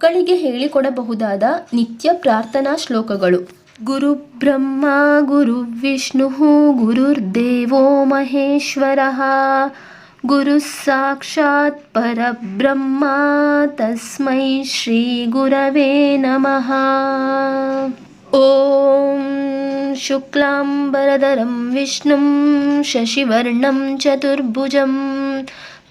ಮಕ್ಕಳಿಗೆ ಹೇಳಿಕೊಡಬಹುದಾದ ನಿತ್ಯ ಪ್ರಾರ್ಥನಾ ಶ್ಲೋಕಗಳು. ಗುರು ಬ್ರಹ್ಮ, ಗುರು ವಿಷ್ಣು ಗುರುರ್ದೇವೋ ಮಹೇಶ್ವರ. ಗುರು ಸಾಕ್ಷಾತ್ ಪರಬ್ರಹ್ಮ, ತಸ್ಮೈ ಶ್ರೀ ಗುರವೇ ನಮಃ. ಓಂ ಶುಕ್ಲಾಂಬರಧರಂ, ವಿಷ್ಣುಂ ಶಶಿವರ್ಣಂ ಚತುರ್ಭುಜಂ.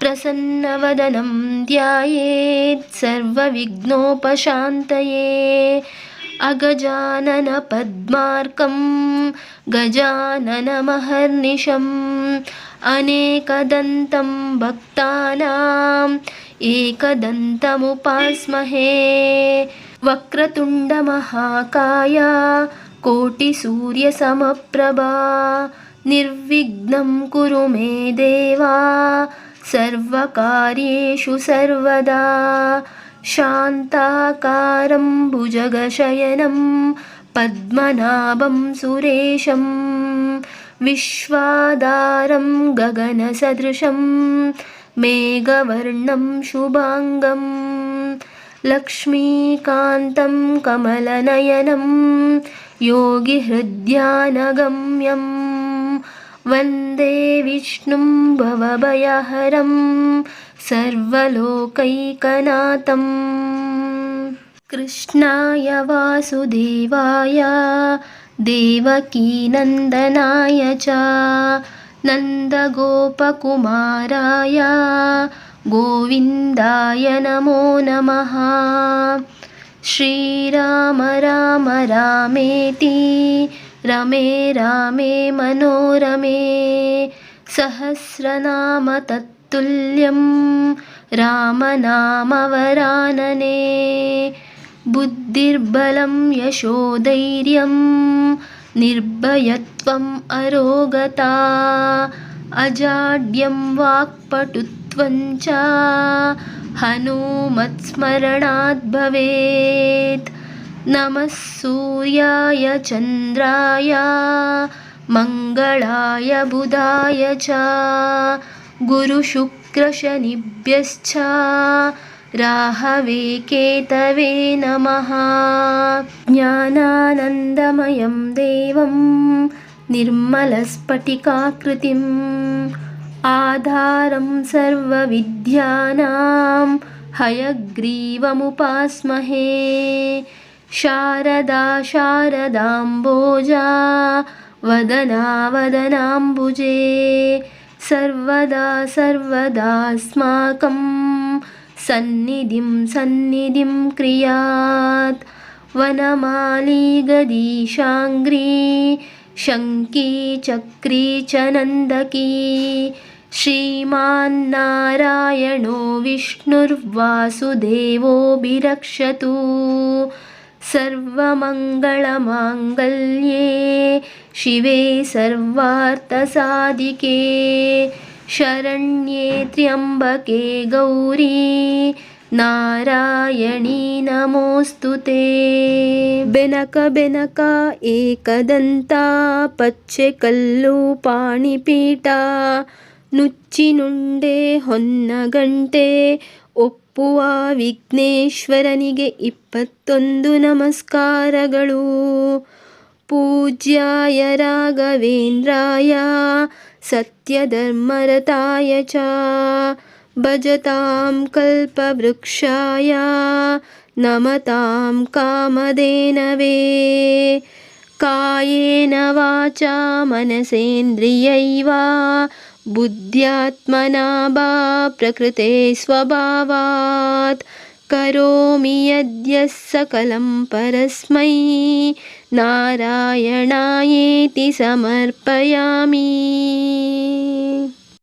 प्रसन्नवदनं ध्यायेत् सर्वविघ्नोपशान्तये। अगजाननपद्मार्कं गजाननमहर्निशम् अनेकदन्तं भक्तानाम् एकदन्तमुपास्महे। वक्रतुण्डमहाकाय कोटिसूर्यसमप्रभा निर्विघ्नं कुरु मे देवा सर्वकार्येषु सर्वदा शान्ताकारं भुजगशयनं पद्मनाभं सुरेशं विश्वाधारं गगनसदृशं मेघवर्णं शुभाङ्गम् लक्ष्मीकान्तं कमलनयनं योगिहृद्यानगम्यं वन्दे विष्णुं भवभयहरं सर्वलोकैकनाथम्। कृष्णाय वासुदेवाय देवकीनन्दनाय च नन्दगोपकुमाराय गोविन्दाय नमो नमः। श्रीराम राम रामेति रमे रामे मनोरमे। सहस्रनाम तत्तुल्यं रामनामवरानने। बुद्धिर्बलं यशोधैर्यं निर्भयत्वम् अरोगता। अजाड्यं वाक्पटुत्वञ्च हनुमत्स्मरणात् भवेत् नमः सूर्याय चन्द्राय मङ्गलाय बुधाय च। गुरुशुक्रशनिभ्यश्च राहवे केतवे नमः। ज्ञानानन्दमयं देवं निर्मलस्फटिकाकृतिम्। आधारं सर्वविद्यानां हयग्रीवमुपास्महे शारदा शारदाम्बोजा वदना वदनाम्बुजे सर्वदा सर्वदास्माकं सन्निधिं सन्निधिं क्रियात्। वनमाली गदीशाङ्घ्री शङ्की चक्री च नन्दकी श्रीमान्नारायणो विष्णुर्वासुदेवोऽभिरक्षतु सर्वमङ्गलमाङ्गल्ये शिवे सर्वार्थसाधिके शरण्ये त्र्यम्बके गौरी नारायणी नमोऽस्तु ते ಬೆನಕ ಬೆನಕ ಏಕದಂತ ಪಚ್ಚೆಕಲ್ಲು ಪಾಣಿಪೀಠ ನುಚ್ಚಿನುಂಡೆ ಹೊನ್ನಗಂಟೆ ಒಪ್ಪುವ ವಿಘ್ನೇಶ್ವರನಿಗೆ ಇಪ್ಪತ್ತೊಂದು ನಮಸ್ಕಾರಗಳು ಪೂಜ್ಯಾಯ ರಾಘವೇಂದ್ರಾಯ ಸತ್ಯಧರ್ಮರತಾಯ ಚ ಭಜತಾಂ ಕಲ್ಪವೃಕ್ಷಾಯ ನಮತಾಂ ಕಾಮಧೇನವೇ ಕಾಯೇನ ವಾಚಾ मनसेन्द्रियैवा बुद्ध्यात्मना वा प्रकृते स्वभावात्। करोमि यद्यः सकलं परस्मै। नारायणायेति समर्पयामि